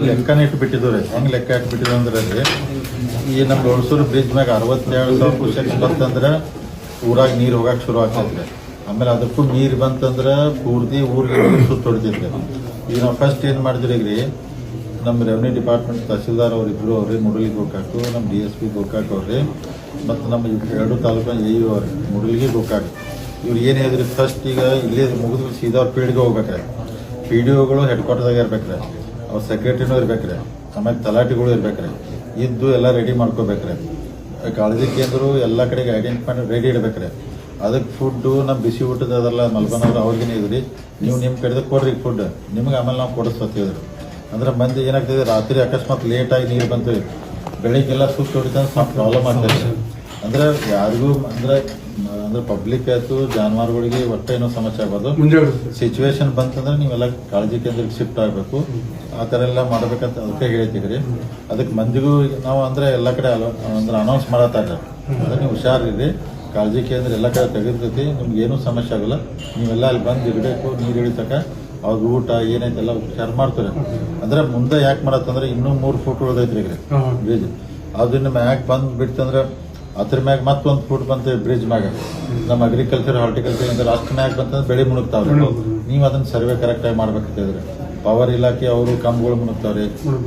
ಲೆಕ್ಕನ ಹೆಂಗೆ ಹೆಂಗ್ ಲೆಕ್ಕ ಇಟ್ಬಿಟ್ಟಿದ್ರು ಅಂದ್ರೆ ಈ ನಮ್ಮ ದೊಡ್ಸೂರು ಬ್ರಿಡ್ಜ್ ಮ್ಯಾಗ ಅರವತ್ತೇಳು ಸಾವಿರ ಕ್ಯೂಸೆಕ್ ಬಂತಂದ್ರೆ ಊರಾಗ ನೀರು ಹೋಗಕ್ಕೆ ಶುರು ಆಗ್ತೈತ್ರಿ ಆಮೇಲೆ ಅದಕ್ಕೂ ನೀರು ಬಂತಂದ್ರೆ ಪೂರ್ತಿ ಊರಿಗೆ ಸುತ್ತ ಹೊಡಿತೈತ್ರಿ ಈಗ ನಾವು ಫಸ್ಟ್ ಏನು ಮಾಡಿದ್ರಿ ರೀ ನಮ್ಮ ರೆವೆನ್ಯೂ ಡಿಪಾರ್ಟ್ಮೆಂಟ್ ತಹಸೀಲ್ದಾರ್ ಅವ್ರು ಇಬ್ರು ಅವ್ರಿ ಮುಡಲಿಗೆ ಗೋಕಾಕು ನಮ್ಮ ಡಿ ಎಸ್ ಪಿ ಗೋಕಾಕ್ ಮತ್ತು ನಮ್ಮ ಎರಡು ತಾಲೂಕಿನ ಎ ಯು ಅವ್ರಿ ಮುಡಲಿಗೆ ಗೋಕಾಕ್. ಇವ್ರು ಏನು ಫಸ್ಟ್ ಈಗ ಇಲ್ಲೇ ಮುಗಿದು ಸೀದಾ ಅವ್ರ ಪೀಳಿಗೆ ಹೋಗ್ಬೇಕ್ರೆ ಪಿ ಡಿ ಒಗಳು ಹೆಡ್ ಕ್ವಾರ್ಟರ್ದಾಗ ಇರ್ಬೇಕ್ರಿ ಅವ್ರ ಸೆಕ್ರೆಟರಿನೂ ಇರ್ಬೇಕ್ರಿ. ಆಮೇಲೆ ತಲಾಟಿಗಳು ಇರ್ಬೇಕ್ರಿ. ಇದ್ದು ಎಲ್ಲ ರೆಡಿ ಮಾಡ್ಕೋಬೇಕ್ರಿ. ಕಾಳಜಿ ಕೇಂದ್ರ ಎಲ್ಲ ಕಡೆಗೆ ಐಡೆಂಟಿಫೈ ರೆಡಿ ಇಡ್ಬೇಕ್ರಿ. ಅದಕ್ಕೆ ಫುಡ್ಡು ನಮ್ಮ ಬಿಸಿ ಊಟದ ಅದೆಲ್ಲ ಮಲ್ಬನವ್ರು ಅವ್ರಿಗೇನೆ ಇದ್ರಿ. ನೀವು ನಿಮ್ಮ ಕಡೆದಾಗ ಕೊಡ್ರಿ ಫುಡ್ ನಿಮ್ಗೆ ಆಮೇಲೆ ನಾವು ಕೊಡಿಸ್ತೀವಿ ಅಂದ್ರೆ ಮಂದಿ ಏನಾಗ್ತದೆ, ರಾತ್ರಿ ಅಕಸ್ಮಾತ್ ಲೇಟಾಗಿ ನೀರು ಬಂತು. ಬೆಳಿಗ್ಗೆಲ್ಲ ಸುತ್ತ ಸ್ವಲ್ಪ ಪ್ರಾಬ್ಲಮ್ ಆಗ್ತದೆ. ಅಂದ್ರೆ ಯಾರಿಗೂ ಅಂದ್ರೆ ಅಂದ್ರೆ ಪಬ್ಲಿಕ್ ಆಯ್ತು ಜಾನುವಾರುಗಳಿಗೆ ಒಟ್ಟೆ ಏನೋ ಸಮಸ್ಯೆ ಆಗ್ಬಾರ್ದು. ಸಿಚುವೇಶನ್ ಬಂತಂದ್ರೆ ನೀವೆಲ್ಲ ಕಾಳಜಿ ಕೇಂದ್ರಕ್ಕೆ ಶಿಫ್ಟ್ ಆಗಬೇಕು. ಆ ಥರ ಎಲ್ಲ ಮಾಡ್ಬೇಕಂತ ಅದಕ್ಕೆ ಹೇಳ್ತೀವಿ ಅದಕ್ಕೆ ಮಂದಿಗೂ ನಾವು ಅಂದ್ರೆ ಎಲ್ಲ ಕಡೆ ಅಂದ್ರೆ ಅನೌನ್ಸ್ ಮಾಡತ್ತಾರೆ ಅಂದ್ರೆ ನೀವು ಹುಷಾರಿರಿ. ಕಾಳಜಿ ಕೇಂದ್ರ ಎಲ್ಲ ಕಡೆ ತೆಗೆದಿರ್ತೈತಿ. ನಿಮ್ಗೆ ಏನೂ ಸಮಸ್ಯೆ ಆಗಲ್ಲ. ನೀವೆಲ್ಲ ಅಲ್ಲಿ ಬಂದು ಇಡಬೇಕು ನೀರು ಹಿಡಿತಕ ಅವ್ರ ಊಟ ಏನೈತೆಲ್ಲ ಹುಷಾರು ಮಾಡ್ತಾರೆ. ಅಂದ್ರೆ ಮುಂದೆ ಯಾಕೆ ಮಾಡತ್ತಂದ್ರೆ ಇನ್ನೂ ಮೂರು ಫೋಟೋ ಉಳ್ದೈತ್ರಿ ಈಗ. ಬ್ರಿಡ್ಜ್ ಅದನ್ನ ಮ್ಯಾಗ ಬಂದು ಬಿಡ್ತಂದ್ರ ಅದ್ರ ಮ್ಯಾಗ ಮತ್ತೊಂದು ಫುಡ್ ಬಂತ ಬ್ರಿಡ್ಜ್ ಮ್ಯಾಗ. ನಮ್ಮ ಅಗ್ರಿಕಲ್ಚರ್ ಹಾರ್ಟಿಕಲ್ಚರ್ ಇಂದ ಅಷ್ಟು ಮ್ಯಾಗ ಬಂತಂದ್ರೆ ಬೆಳೆ ಮುಣುಗ್ತಾವ್ರಿ. ನೀವು ಅದನ್ನ ಸರ್ವೆ ಕರೆಕ್ಟ್ ಆಗಿ ಮಾಡ್ಬೇಕಂತಿದ್ರೆ. ಪವರ್ ಇಲಾಖೆ ಅವರು ಕಂಬಗಳು ಮುಣುಗ್ತಾವ್ರಿ.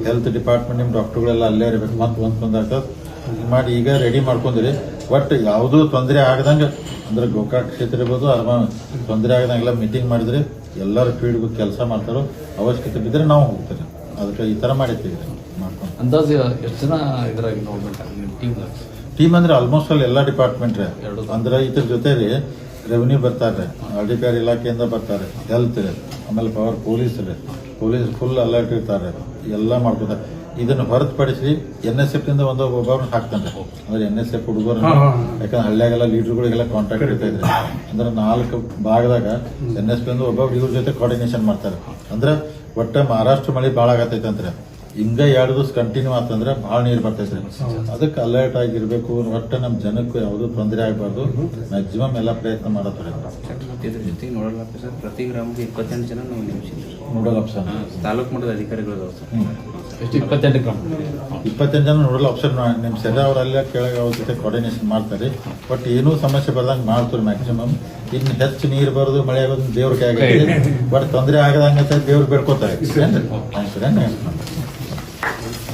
ಹೆಲ್ತ್ ಡಿಪಾರ್ಟ್ಮೆಂಟ್ ನಿಮ್ ಡಾಕ್ಟರ್ಗಳೆಲ್ಲ ಅಲ್ಲೇ ಇರ್ಬೇಕು. ಮತ್ತೆ ಒಂದ್ ಮಾಡಿ ಈಗ ರೆಡಿ ಮಾಡ್ಕೊಂಡಿರಿ. ಬಟ್ ಯಾವುದೂ ತೊಂದರೆ ಆಗದಂಗ ಅಂದ್ರೆ ಗೋಕಾಕ್ ಕ್ಷೇತ್ರ ಇರ್ಬೋದು ಅರಮಾನ ತೊಂದರೆ ಆಗದಂಗೆಲ್ಲ ಮೀಟಿಂಗ್ ಮಾಡಿದ್ರೆ ಎಲ್ಲರೂ ಫೀಲ್ಡ್ ಕೆಲಸ ಮಾಡ್ತಾರೋ ಅವಶ್ಯಕತೆ ಬಿದ್ದರೆ ನಾವು ಹೋಗ್ತೀವಿ. ಅದಕ್ಕೆ ಈ ತರ ಮಾಡಿರ್ತೀವಿ. ಮಾಡ್ಕೊಂಡು. ಅಂದಾಜು ಎಷ್ಟು ಜನ ಇದ್ರಾಗ ನೋಡ್ಬೇಕು ನಿಮ್ಮ ಟೀಮ್ ಅಂದ್ರೆ ಆಲ್ಮೋಸ್ಟ್ ಅಲ್ಲಿ ಎಲ್ಲ ಡಿಪಾರ್ಟ್ಮೆಂಟ್ ರೀ. ಎರಡು. ಅಂದ್ರೆ ಇದ್ರ ಜೊತೆ ರೀ ರೆವಿನ್ಯೂ ಬರ್ತಾರೆ. ಅಧಿಕಾರಿ ಇಲಾಖೆಯಿಂದ ಬರ್ತಾರೆ. ಹೆಲ್ತ್ ರೀ. ಆಮೇಲೆ ಪವರ್ ಪೊಲೀಸ್ ರೀ. ಪೊಲೀಸ್ ಫುಲ್ ಅಲರ್ಟ್ ಇರ್ತಾರೆ. ಎಲ್ಲ ಮಾಡ್ಕೊತಾರೆ. ಇದನ್ನು ಹೊರತುಪಡಿಸಿ ಎನ್ ಎಸ್ ಎಫ್ ಇಂದ ಒಂದು ಒಬ್ಬರನ್ನು ಹಾಕ್ತಾನೆ ಅಂದ್ರೆ ಎನ್ ಎಸ್ ಎಫ್ ಹುಡುಗರು. ಯಾಕಂದ್ರೆ ಹಳ್ಳಿಯಾಗೆಲ್ಲ ಲೀಡರ್ಗಳಿಗೆಲ್ಲ ಕಾಂಟ್ಯಾಕ್ಟ್ ಇರ್ತಾ ಇದ್ರೆ ಅಂದ್ರೆ ನಾಲ್ಕು ಭಾಗದಾಗ ಎನ್ ಎಸ್ ಪಿ ಇಂದ ಒಬ್ಬ ಇವ್ರ ಜೊತೆ ಕೋಆರ್ಡಿನೇಷನ್ ಮಾಡ್ತಾರೆ. ಅಂದ್ರೆ ಒಟ್ಟ ಮಹಾರಾಷ್ಟ್ರ ಮಳೆ ಭಾಳ ಆಗತೈತೆ ಅಂದ್ರೆ ಹಿಂಗ ಎರಡು ದಿವಸ ಕಂಟಿನ್ಯೂ ಆತಂದ್ರೆ ಭಾಳ ನೀರು ಬರ್ತೈತೆ ಅದಕ್ಕೆ ಅಲರ್ಟ್ ಆಗಿರ್ಬೇಕು ಒಟ್ಟು ನಮ್ಮ ಜನಕ್ಕೂ ಯಾವುದೂ ತೊಂದರೆ ಆಗಬಾರ್ದು. ಮ್ಯಾಕ್ಸಿಮಮ್ ಎಲ್ಲ ಪ್ರಯತ್ನ ಮಾಡತ್ತಾರೆ ಇದ್ರ ಜೊತೆಗೆ ನೋಡಲ್ಲ ಸರ್ ಪ್ರತಿ ಗ್ರಾಮಕ್ಕೆ ಇಪ್ಪತ್ತೆಂಟು ಜನ ನಾವು ನೇಮಿಸಿದ್ವಿ ನೋಡಲ್ ಆಪ್ಷನ್ ತಾಲೂಕು ಮಟ್ಟದ ಅಧಿಕಾರಿಗಳು ಸರ್. ಎಷ್ಟು ಇಪ್ಪತ್ತೆಂಟು ಗ್ರಾಮ? ಇಪ್ಪತ್ತೆಂಟು ಜನ ನೋಡಲ್ ಆಪ್ಷನ್ ನಿಮ್ಮ ಸೆರೆ ಅವರೆಲ್ಲ ಕೆಳಗೆ ಅವ್ರ ಜೊತೆ ಕೋರ್ಡಿನೇಷನ್ ಮಾಡ್ತಾರೆ. ಬಟ್ ಏನೂ ಸಮಸ್ಯೆ ಬರ್ದಂಗೆ ಮಾಡ್ತಾರೆ ಮ್ಯಾಕ್ಸಿಮಮ್ ಇನ್ನು ಹೆಚ್ಚು ನೀರು ಬರೋದು ಮಳೆ ಆಗೋದು ದೇವ್ರಿಗೆ ಆಗಿದೆ ಬಟ್ ತೊಂದರೆ ಆಗದಂಗೆ ದೇವ್ರು ಬೇಡ್ಕೋತಾರೆ. Thank you.